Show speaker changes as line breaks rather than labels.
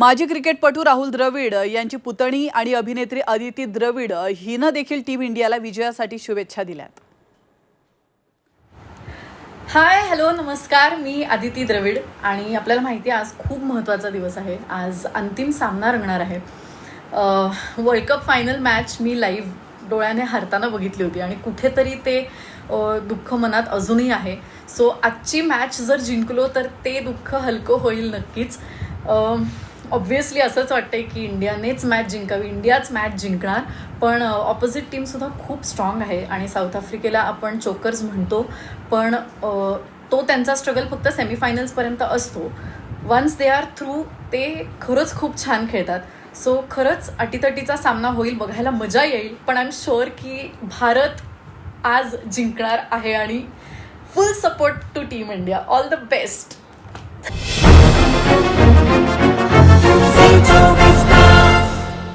माजी क्रिकेटपटू राहुल द्रविड यांची पुतणी आणि अभिनेत्री अदिती द्रविड हिनं देखील टीम इंडियाला विजयासाठी शुभेच्छा दिल्यात.
हाय हॅलो नमस्कार. मी अदिती द्रविड आणि आपल्याला माहिती आहे आज खूप महत्त्वाचा दिवस आहे. आज अंतिम सामना रंगणार आहे. वर्ल्ड कप फायनल मॅच मी लाईव्ह डोळ्याने हरताना बघितली होती आणि कुठेतरी ते दुःख मनात अजूनही आहे. सो आजची मॅच जर जिंकलो तर ते दुःख हलकं होईल नक्कीच. ऑब्व्हियसली असंच वाटतंय की इंडियानेच मॅच जिंकावी इंडियाच मॅच जिंकणार. पण ऑपोजिट टीमसुद्धा खूप स्ट्रॉंग आहे आणि साऊथ आफ्रिकेला आपण चोकर्स म्हणतो. पण तो त्यांचा स्ट्रगल फक्त सेमीफायनल्सपर्यंत असतो. वन्स दे आर थ्रू ते खरंच खूप छान खेळतात. सो खरंच अटीतटीचा सामना होईल बघायला मजा येईल. पण आय एम शुअर की भारत आज जिंकणार आहे आणि full support to team India all the best